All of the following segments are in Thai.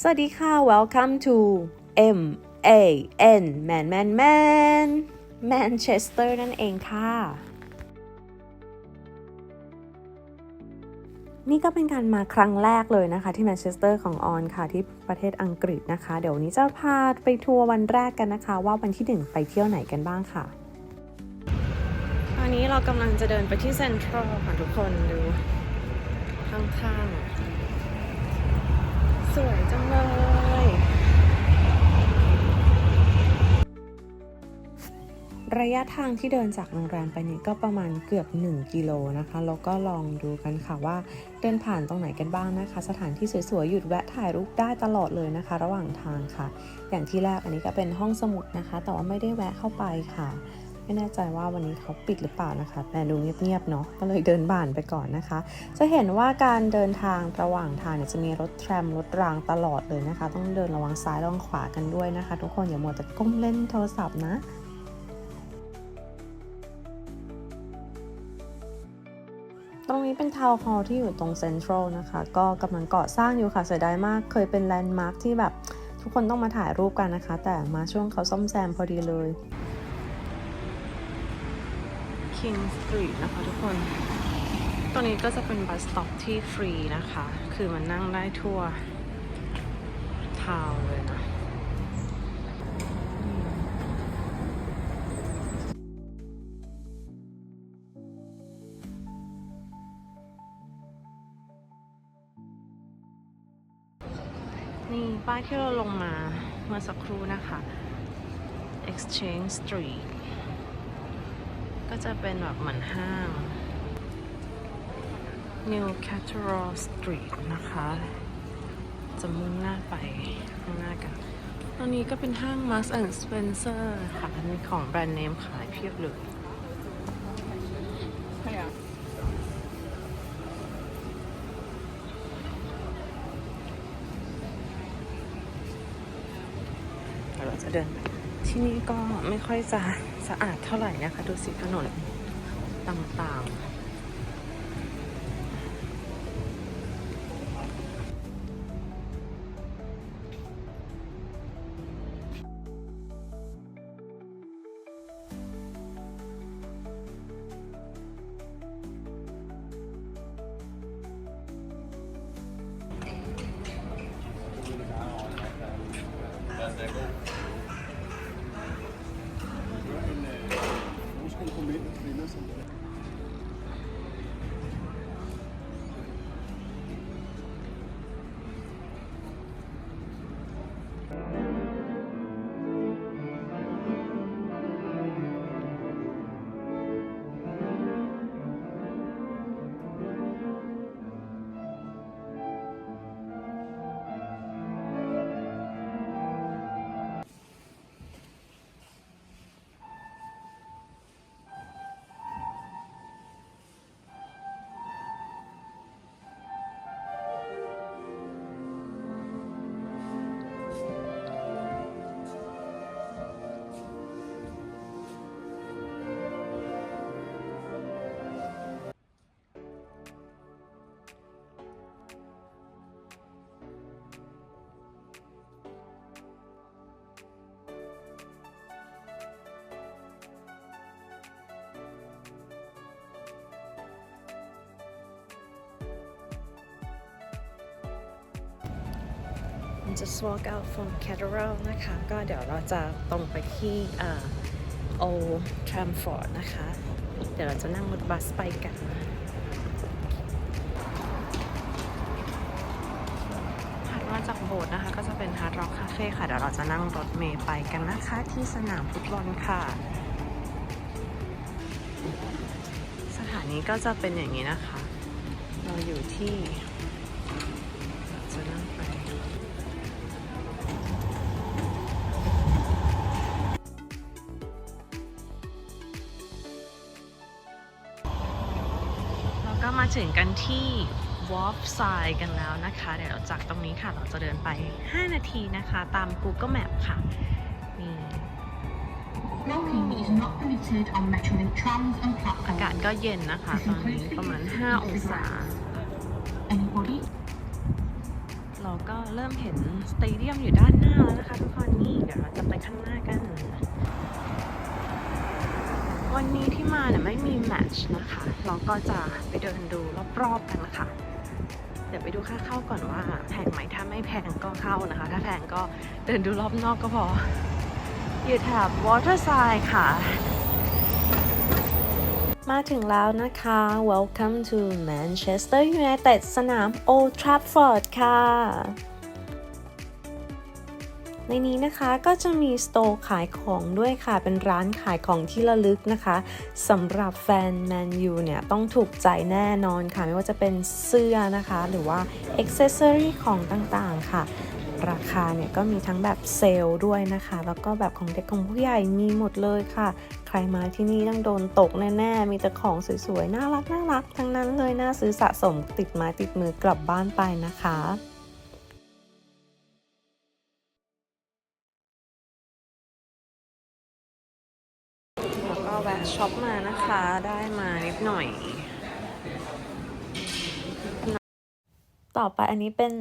สวัสดีค่ะ welcome to M A N Man Man Man Manchester นั่นเองค่ะ นี่ก็เป็นการมาครั้งแรกเลยนะคะ ที่แมนเชสเตอร์ของออนค่ะที่ประเทศอังกฤษนะคะ เดี๋ยวนนี้จะพาไปทัวร์วันแรกกันนะคะ ว่าวันที่หนึ่งไปเที่ยวไหนกันบ้างค่ะ ตอนนี้เรากำลังจะเดินไปที่เซ็นทรัลค่ะทุกคนดูข้างๆ สวยจังเลย ระยะทางที่เดินจากโรงแรมไปนี้ก็ประมาณเกือบ 1 กิโลนะคะ แล้วก็ลองดูกันค่ะว่าเดินผ่านตรงไหนกันบ้างนะคะ สถานที่สวยๆ หยุดแวะถ่ายรูปได้ตลอดเลยนะคะ ระหว่างทางค่ะ อย่างที่แรกอันนี้ก็เป็นห้องสมุดนะคะ แต่ว่าไม่ได้แวะเข้าไปค่ะ ไม่แน่ใจว่าวันนี้เขาปิดหรือเปล่านะคะ แต่ดูเงียบๆเนาะก็เลยเดินบ่านไปก่อนนะคะ จะเห็นว่าการเดินทางระหว่างทางเนี่ยจะมีรถแทรมรถรางตลอดเลยนะคะ ต้องเดินระวังซ้ายระวังขวากันด้วยนะคะ ทุกคนอย่ามัวแต่ก้มเล่นโทรศัพท์นะตรงนี้เป็นทาวน์ฮอลล์ที่อยู่ตรงเซ็นทรัลนะคะ ก็กำลังก่อสร้างอยู่ค่ะเสียดายมากเคยเป็นแลนด์มาร์คที่แบบ ทุกคนต้องมาถ่ายรูปกันนะคะ แต่มาช่วงเขาซ่อมแซมพอดีเลย King Street นะคะทุกคน ตรงนี้ก็จะเป็นบัสสต็อปที่ฟรีนะคะ คือมันนั่งได้ทั่วทาวเลยนะนี่ป้ายที่เราลงมาเมื่อสักครู่นะคะ Exchange Street ก็จะเป็นแบบเหมือนห้าง New Cathedral Street นะคะ จะมุ่งหน้าไปข้างหน้ากันตรงนี้ก็เป็นห้าง Marks and Spencer ค่ะ มีของแบรนด์เนมขายเพียบเลยเราจะเดิน ที่นี่ก็ไม่ค่อยจะ สะอาดเท่าไหร่นะคะ ดูสิถนนต่างๆ มันจะ walk out from Cathedral นะคะ ก็เดี๋ยวเราจะตรงไปที่เอ่อ Old Trafford นะคะ เดี๋ยวเราจะนั่งรถบัสไปกัน ถัดมาจากโบสถ์นะคะก็จะเป็น Hard Rock Cafe ค่ะ เดี๋ยวเราจะนั่งรถเมล์ไปกันนะคะ ที่สนามฟุตบอลค่ะ สถานีก็จะเป็นอย่างนี้นะคะ เราอยู่ที่ ถึงกันที่วอฟไซด์กันแล้วนะคะ เดี๋ยวจากตรงนี้ค่ะเราจะเดินไป 5 นาทีนะคะ ตาม Google Map ค่ะ นี่ Walking is not permitted on Metrolink trams and อากาศ platforms. ก็เย็นนะคะ ตอนนี้ประมาณ 5 องศา Anybody? รเราก็เริ่มเห็นสเตเดียมอยู่ด้านหน้าแล้วนะคะทุกคนนี่เดี๋ยวเราจะไปข้างหน้ากัน วันนี้ที่มาเนี่ยไม่มีแมตช์นะคะ เราก็จะไปเดินดูรอบๆกันนะคะ เดี๋ยวไปดูค่าเข้าก่อนว่าแพงไหมถ้าไม่แพงก็เข้านะคะ ถ้าแพงก็เดินดูรอบนอกก็พอ อยู่แถบ Waterside ค่ะ มาถึงแล้วนะคะ Welcome to Manchester United สนาม Old Trafford ค่ะ ในนี้นะคะก็จะมีสโตร์ขายของด้วยค่ะ เป็นร้านขายของที่ระลึกนะคะสำหรับแฟนแมนยูเนี่ยต้องถูกใจแน่นอนค่ะ ไม่ว่าจะเป็นเสื้อนะคะ หรือว่าอ็อกเซสซอรีของต่างๆค่ะ ราคาเนี่ยก็มีทั้งแบบเซลล์ด้วยนะคะ แล้วก็แบบของเด็กของผู้ใหญ่มีหมดเลยค่ะ ใครมาที่นี่ต้องโดนตกแน่ๆ มีแต่ของสวยๆ น่ารักน่ารักทั้งนั้นเลยน่าซื้อสะสมติดไม้ติดมือกลับบ้านไปนะคะ ช็อปมานะคะ ได้มานิดหน่อย ต่อไปอันนี้เป็น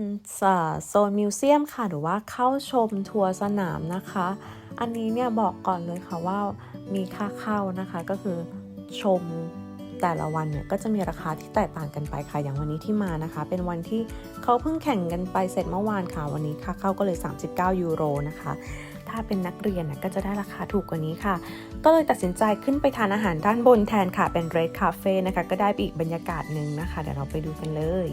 โซนมิวเซียมค่ะ หรือว่าเข้าชมทัวร์สนามนะคะ อันนี้เนี่ยบอกก่อนเลยค่ะว่ามีค่าเข้านะคะก็คือชมแต่ละวันเนี่ยก็จะมีราคาที่แตกต่างกันไปค่ะ อย่างวันนี้ที่มานะคะ เป็นวันที่เขาเพิ่งแข่งกันไปเสร็จเมื่อวานค่ะ วันนี้ค่าเข้าก็เลย 39 ยูโรนะคะ ถ้าเป็นนักเรียนนะก็จะได้ราคาถูกกว่านี้ค่ะ ก็เลยตัดสินใจขึ้นไปทานอาหารด้านบนแทนค่ะ เป็น Red Cafe นะคะ ก็ได้ไปอีกบรรยากาศหนึ่งนะคะ เดี๋ยวเราไปดูกันเลย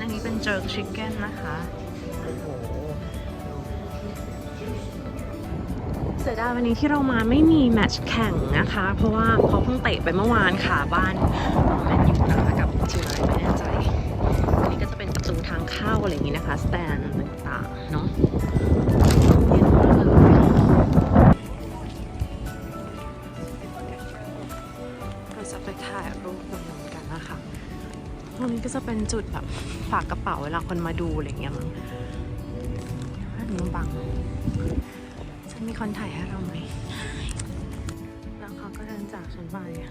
อันนี้เป็นเจิร์กชิคเก้นนะคะเสียดายวันนี้ที่เรามาไม่มีแมตช์แข่งนะคะ เพราะว่าเขาเพิ่งเตะไปเมื่อวานค่ะบ้านแมนยูนะคะกับทีมอะไรไม่แน่ใจอันนี้ก็จะเป็นประตูทางเข้าอะไรอย่างนี้นะคะสแตนต่างๆเนาะเย็นมากเลยเราจะไปถ่ายรูปกันกันนะคะ ตรงนี้ก็จะเป็นจุดแบบฝากกระเป๋าเวลาคนมาดูอะไรอย่างเงี้ยมั้งมันบังจะมีคนถ่ายให้เราไหม แล้วเขาก็เดินจากฉันไปอะ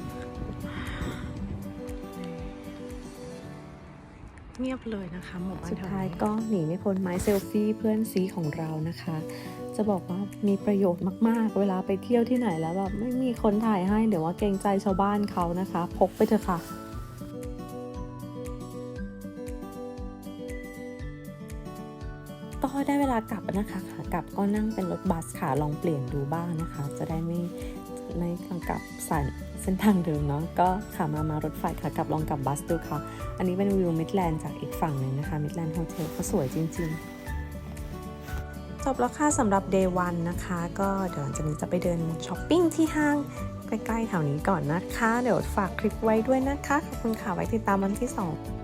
เงียบเลยนะคะหมู่บ้านสุดแถวท้ายนี้ก็หนีไม่พ้นไม้เซลฟี่เพื่อนซีของเรานะคะ จะบอกว่ามีประโยชน์มากๆ เวลาไปเที่ยวที่ไหนแล้วแบบไม่มีคนถ่ายให้ เดี๋ยวว่าเกรงใจชาวบ้านเขานะคะ พกไปเถอะค่ะ ก็ได้เวลากลับนะคะขากลับก็นั่งเป็นรถบัสค่ะลองเปลี่ยนดูบ้างนะคะ จะได้ไม่ไม่กำกับสันเส้นทางเดิมเนาะก็ขามามารถไฟค่ะกลับลองกลับบัสดูค่ะ อันนี้เป็นวิวมิดแลนด์จากอีกฝั่งหนึ่งนะคะมิดแลนด์โฮเทลก็สวยจริง ๆจบแล้วค่ะสำหรับ day 1นะคะ ก็เดี๋ยวหลังจากนี้จะไปเดินช้อปปิ้งที่ห้าง ใกล้ๆแถวนี้ก่อนนะคะ เดี๋ยวฝากคลิปไว้ด้วยนะคะ ขอบคุณค่ะ ไว้ติดตามวันที่ 2